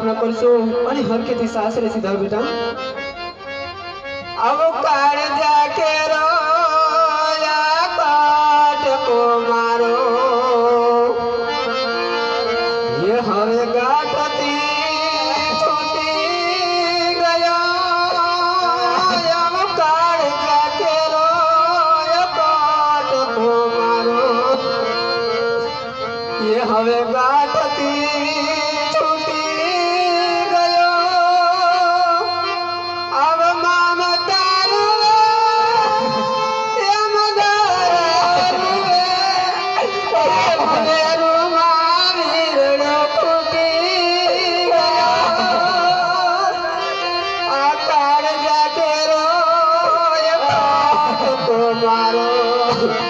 સ્થાપના કરશો. અને હરખેથી સાસરે સીધા બેટા આવો કાળ જાકે રો. Lord.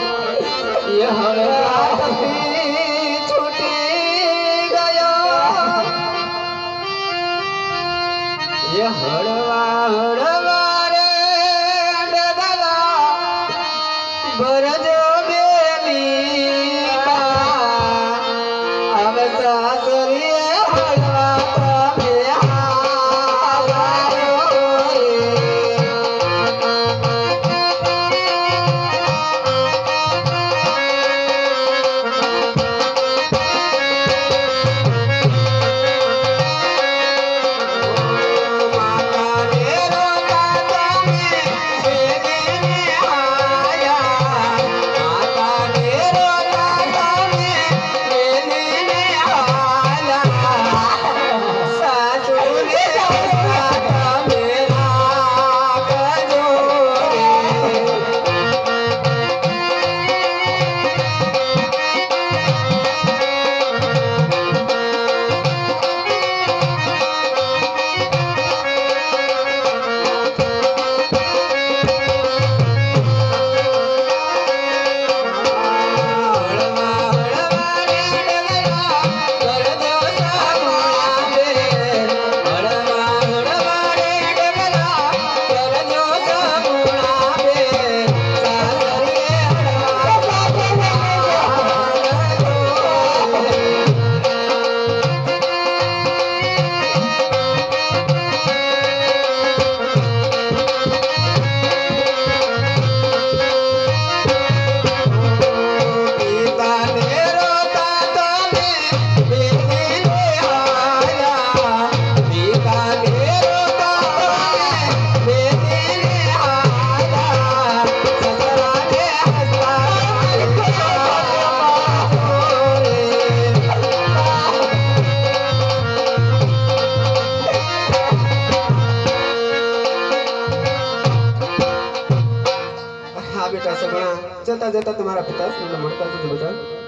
જતા જતા તમારા પિતા મળતા જજો બધા?